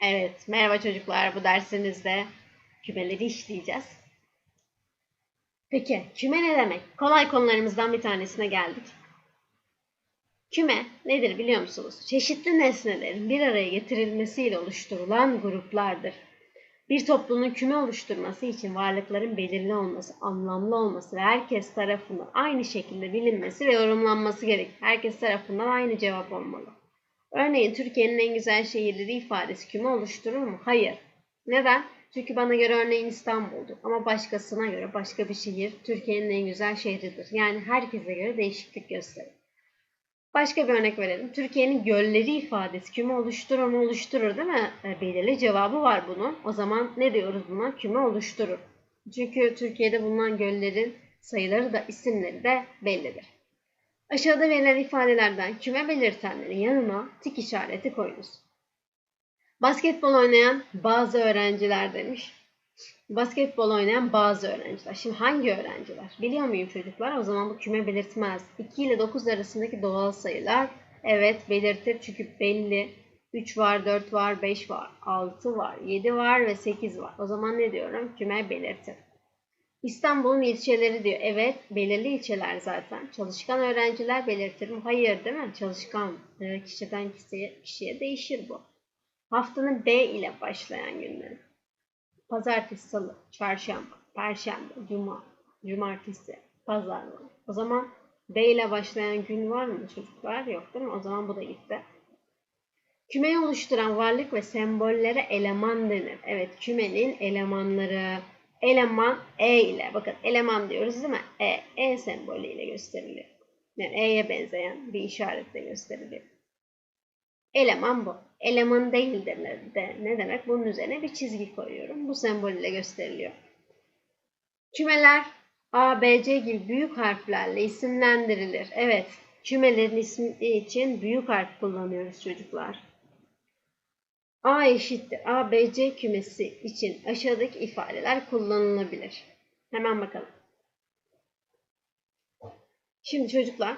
Evet, merhaba çocuklar. Bu dersimizde kümeleri işleyeceğiz. Peki, küme ne demek? Kolay konularımızdan bir tanesine geldik. Küme nedir biliyor musunuz? Çeşitli nesnelerin bir araya getirilmesiyle oluşturulan gruplardır. Bir toplumun küme oluşturması için varlıkların belirli olması, anlamlı olması ve herkes tarafından aynı şekilde bilinmesi ve yorumlanması gerekir. Herkes tarafından aynı cevap olmalı. Örneğin Türkiye'nin en güzel şehirleri ifadesi küme oluşturur mu? Hayır. Neden? Çünkü bana göre örneğin İstanbul'dur. Ama başkasına göre başka bir şehir Türkiye'nin en güzel şehridir. Yani herkese göre değişiklik gösterir. Başka bir örnek verelim. Türkiye'nin gölleri ifadesi küme oluşturur mu? Oluşturur değil mi? E, belirli cevabı var bunun. O zaman ne diyoruz buna? Küme oluşturur. Çünkü Türkiye'de bulunan göllerin sayıları da isimleri de bellidir. Aşağıda verilen ifadelerden küme belirtenlerin yanına tik işareti koyunuz. Basketbol oynayan bazı öğrenciler demiş. Basketbol oynayan bazı öğrenciler. Şimdi hangi öğrenciler? Biliyor muyum çocuklar? O zaman bu küme belirtmez. 2 ile 9 arasındaki doğal sayılar evet belirtir çünkü belli. 3 var, 4 var, 5 var, 6 var, 7 var ve 8 var. O zaman ne diyorum? Küme belirtir. İstanbul'un ilçeleri diyor. Evet, belirli ilçeler zaten. Çalışkan öğrenciler belirtir mi? Hayır değil mi? Çalışkan e, kişiden kişiye, kişiye değişir bu. Haftanın B ile başlayan günleri. Pazartesi, salı, çarşamba, perşembe, cuma, cumartesi, pazar. O zaman B ile başlayan gün var mı çocuklar? Yok değil mi? O zaman bu da gitti. Kümeyi oluşturan varlık ve sembollere eleman denir. Evet, kümenin elemanları eleman E ile bakın eleman diyoruz değil mi? E, E sembolü ile gösteriliyor. Yani E'ye benzeyen bir işaretle gösteriliyor. Eleman bu. Eleman değildir de ne demek? Bunun üzerine bir çizgi koyuyorum. Bu sembol ile gösteriliyor. Kümeler A, B, C gibi büyük harflerle isimlendirilir. Evet, kümelerin ismi için büyük harf kullanıyoruz çocuklar. A eşittir A, B, C kümesi için aşağıdaki ifadeler kullanılabilir. Hemen bakalım. Şimdi çocuklar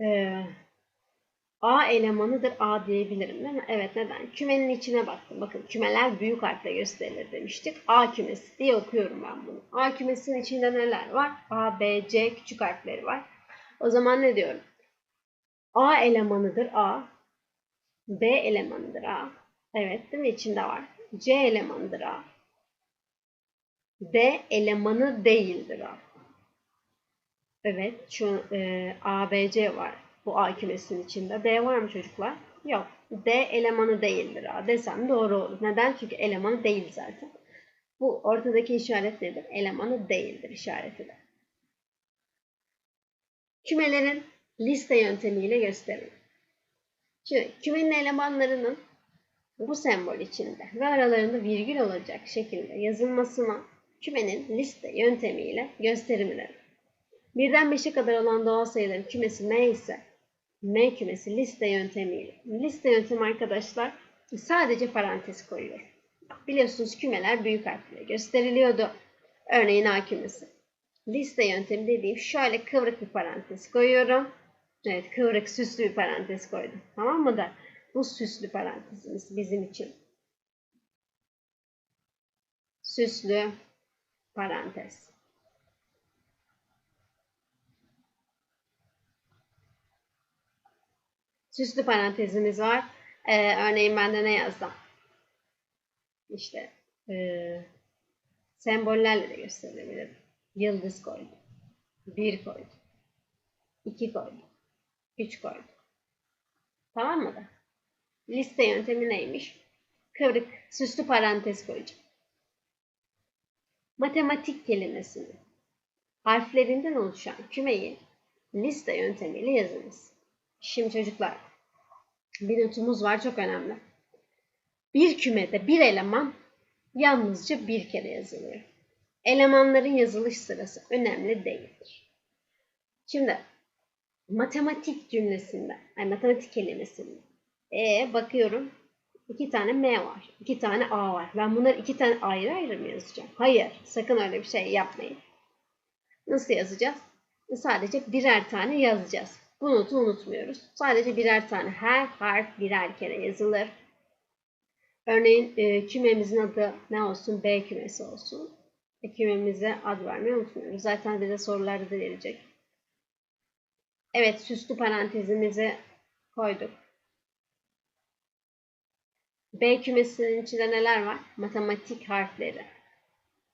e, A elemanıdır A diyebilirim değil mi? Evet neden? Kümenin içine baktım. Bakın kümeler büyük harfle gösterilir demiştik. A kümesi diye okuyorum ben bunu. A kümesinin içinde neler var? A, B, C küçük harfleri var. O zaman ne diyorum? A elemanıdır A. B elemanıdır A. Evet değil mi? İçinde var. C elemanıdır A. D elemanı değildir A. Evet şu e, A, B, C var. Bu A kümesinin içinde. D var mı çocuklar? Yok. D elemanı değildir A desem doğru olur. Neden? Çünkü elemanı değil zaten. Bu ortadaki işaret nedir? Elemanı değildir işareti de. Kümelerin liste yöntemiyle gösterilir. Şimdi kümenin elemanlarının bu sembol içinde ve aralarında virgül olacak şekilde yazılmasına kümenin liste yöntemiyle gösterimleri. Birden 5'e kadar olan doğal sayıların kümesi M ise M kümesi liste yöntemiyle. Liste yöntemi arkadaşlar sadece parantez koyuyor. Biliyorsunuz kümeler büyük harfle gösteriliyordu. Örneğin A kümesi. Liste yöntemi dediğim şöyle kıvrık bir parantez koyuyorum. Evet kıvrık süslü bir parantez koydum. Tamam mı da? Bu süslü parantezimiz bizim için. Süslü parantez. Süslü parantezimiz var. Ee, örneğin ben de ne yazdım? İşte e, sembollerle de gösterilebilir. Yıldız koydum. Bir koydum. iki koydum. Üç koydum. Tamam mı da? Liste yöntemi neymiş? Kıvrık, süslü parantez koyacağım. Matematik kelimesini harflerinden oluşan kümeyi liste yöntemiyle yazınız. Şimdi çocuklar bir notumuz var çok önemli. Bir kümede bir eleman yalnızca bir kere yazılıyor. Elemanların yazılış sırası önemli değildir. Şimdi matematik cümlesinde, yani matematik kelimesinde e bakıyorum. iki tane M var. iki tane A var. Ben bunları iki tane ayrı ayrı mı yazacağım? Hayır. Sakın öyle bir şey yapmayın. Nasıl yazacağız? Sadece birer tane yazacağız. Bu notu unutmuyoruz. Sadece birer tane her harf birer kere yazılır. Örneğin e, kümemizin adı ne olsun? B kümesi olsun. E, kümemize ad vermeyi unutmuyoruz. Zaten bize sorularda da verecek. Evet, süslü parantezimizi koyduk. B kümesinin içinde neler var? Matematik harfleri.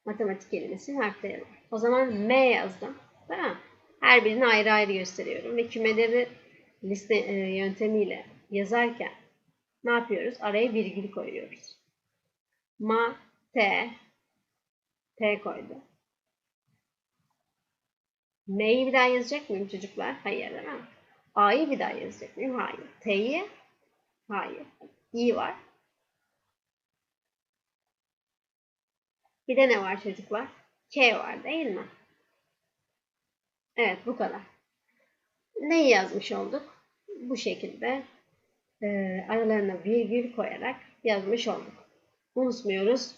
Matematik kelimesinin harfleri var. O zaman M yazdım. Mi? Her birini ayrı ayrı gösteriyorum. Ve kümeleri liste e, yöntemiyle yazarken ne yapıyoruz? Araya virgül koyuyoruz. Ma, T, T koydu. M'yi bir daha yazacak mıyım çocuklar? Hayır değil mi? A'yı bir daha yazacak mıyım? Hayır. T'yi? Hayır. İ var. Bir de ne var çocuklar? K var değil mi? Evet bu kadar. Neyi yazmış olduk? Bu şekilde e, aralarına virgül koyarak yazmış olduk. Unutmuyoruz.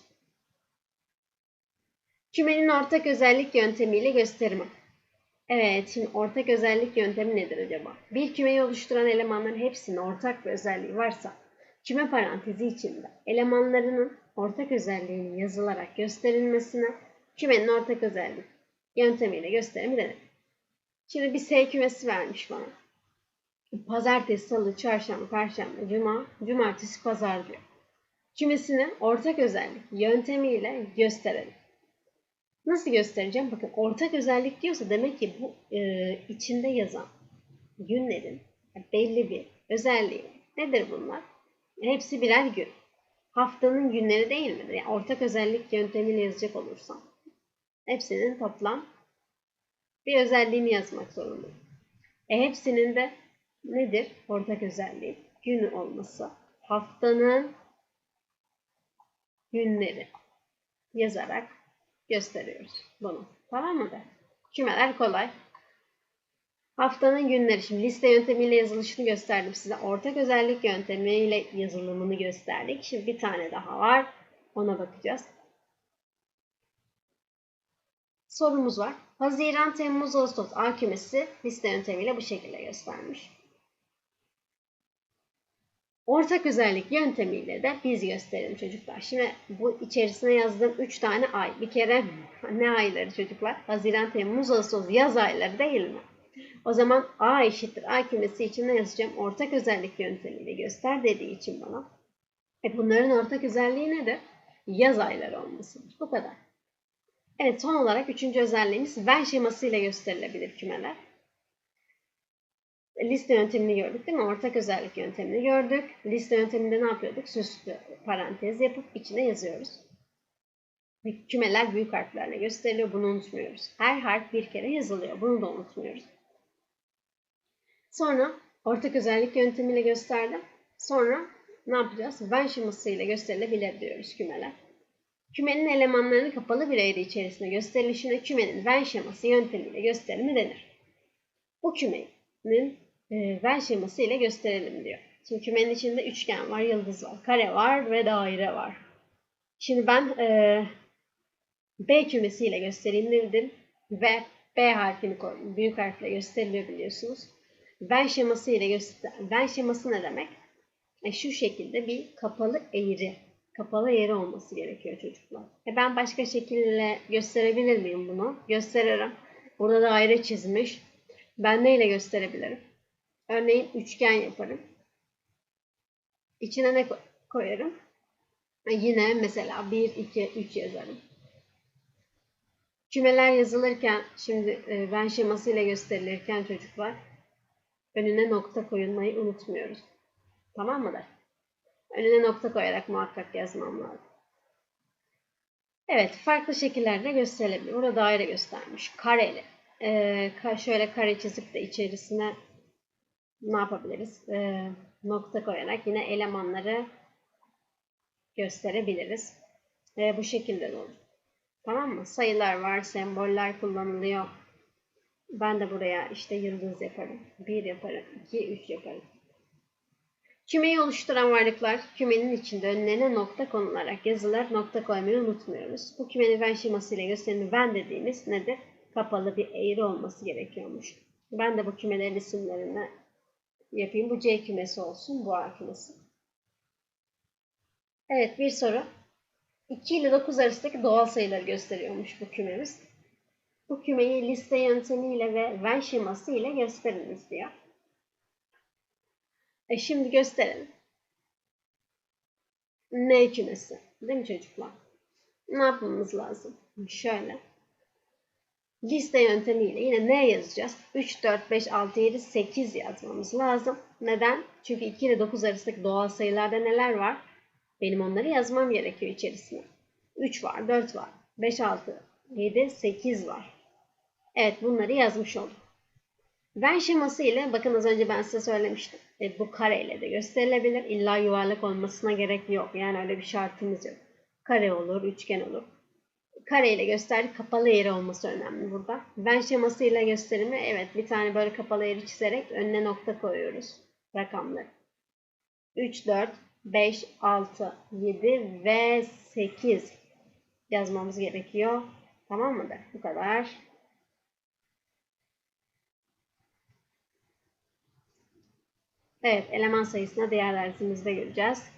Kümenin ortak özellik yöntemiyle gösterimi. Evet, şimdi ortak özellik yöntemi nedir acaba? Bir kümeyi oluşturan elemanların hepsinin ortak bir özelliği varsa, küme parantezi içinde elemanlarının ortak özelliğinin yazılarak gösterilmesine kümenin ortak özellik yöntemiyle gösterimi denir. Şimdi bir S kümesi vermiş bana. Pazartesi, salı, çarşamba, perşembe, cuma, cumartesi, pazar diyor. Kümesini ortak özellik yöntemiyle gösterelim. Nasıl göstereceğim? Bakın ortak özellik diyorsa demek ki bu e, içinde yazan günlerin belli bir özelliği. Nedir bunlar? Hepsi birer gün. Haftanın günleri değil midir? Yani ortak özellik yöntemiyle yazacak olursam. Hepsinin toplam bir özelliğini yazmak zorundayım. E hepsinin de nedir ortak özelliği? Gün olması. Haftanın günleri yazarak gösteriyoruz bunu. Tamam mı da? Kümeler kolay. Haftanın günleri. Şimdi liste yöntemiyle yazılışını gösterdim size. Ortak özellik yöntemiyle yazılımını gösterdik. Şimdi bir tane daha var. Ona bakacağız. Sorumuz var. Haziran, Temmuz, Ağustos A kümesi liste yöntemiyle bu şekilde göstermiş. Ortak özellik yöntemiyle de biz gösterelim çocuklar. Şimdi bu içerisine yazdığım 3 tane ay. Bir kere ne ayları çocuklar? Haziran, Temmuz, Ağustos yaz ayları değil mi? O zaman A eşittir A kümesi için ne yazacağım? Ortak özellik yöntemiyle göster dediği için bana. E bunların ortak özelliği nedir? Yaz ayları olmasıdır. Bu kadar. Evet son olarak üçüncü özelliğimiz Venn şemasıyla gösterilebilir kümeler. Liste yöntemini gördük değil mi? Ortak özellik yöntemini gördük. Liste yönteminde ne yapıyorduk? Süslü parantez yapıp içine yazıyoruz. Kümeler büyük harflerle gösteriliyor. Bunu unutmuyoruz. Her harf bir kere yazılıyor. Bunu da unutmuyoruz. Sonra ortak özellik yöntemiyle gösterdim. Sonra ne yapacağız? Venn şemasıyla gösterilebilir diyoruz kümeler. Kümenin elemanlarını kapalı bir eğri içerisinde gösterilişine kümenin Venn şeması yöntemiyle gösterimi denir. Bu kümenin e, Venn şeması ile gösterelim diyor. Şimdi kümenin içinde üçgen var, yıldız var, kare var ve daire var. Şimdi ben e, B kümesiyle göstereyim dedim ve B harfini koydum. Büyük harfle gösteriliyor biliyorsunuz. Venn şeması ile göster. Venn şeması ne demek? E, şu şekilde bir kapalı eğri. Kapalı eğri olması gerekiyor çocuklar. E, ben başka şekilde gösterebilir miyim bunu? Gösteririm. Burada daire çizmiş. Ben neyle gösterebilirim? Örneğin üçgen yaparım. İçine ne koyarım? E, yine mesela 1, 2, 3 yazarım. Kümeler yazılırken, şimdi e, ben şemasıyla gösterilirken çocuklar önüne nokta koyulmayı unutmuyoruz. Tamam mı da? Önüne nokta koyarak muhakkak yazmam lazım. Evet, farklı şekillerde gösterilebilir. Burada daire göstermiş. Kareli. Ee, şöyle kare çizip de içerisine ne yapabiliriz? Ee, nokta koyarak yine elemanları gösterebiliriz. Ee, bu şekilde de olur. Tamam mı? Sayılar var, semboller kullanılıyor. Ben de buraya işte yıldız yaparım. 1 yaparım, 2, 3 yaparım. Kümeyi oluşturan varlıklar kümenin içinde önlerine nokta konularak yazılar nokta koymayı unutmuyoruz. Bu kümenin Venn şeması ile gösterimi Venn dediğimiz nedir? Kapalı bir eğri olması gerekiyormuş. Ben de bu kümelerin isimlerini yapayım. Bu C kümesi olsun, bu A kümesi. Evet bir soru. 2 ile 9 arasındaki doğal sayıları gösteriyormuş bu kümemiz. Bu kümeyi liste yöntemiyle ve Venn şeması ile gösteriniz diyor. E şimdi gösterelim. N kümesi. Değil mi çocuklar? Ne yapmamız lazım? Şöyle. Liste yöntemiyle yine ne yazacağız? 3, 4, 5, 6, 7, 8 yazmamız lazım. Neden? Çünkü 2 ile 9 arasındaki doğal sayılarda neler var? Benim onları yazmam gerekiyor içerisine. 3 var, 4 var, 5, 6, 7, 8 var. Evet bunları yazmış olduk. Venn şeması ile bakın az önce ben size söylemiştim. E, bu kareyle de gösterilebilir. İlla yuvarlak olmasına gerek yok. Yani öyle bir şartımız yok. Kare olur, üçgen olur. Kare ile gösterdik. Kapalı yeri olması önemli burada. Venn şeması ile gösterimi evet bir tane böyle kapalı yeri çizerek önüne nokta koyuyoruz. Rakamları. 3, 4, 5, 6, 7 ve 8 yazmamız gerekiyor. Tamam mıdır? Bu kadar. Evet, eleman sayısına diğer dersimizde göreceğiz.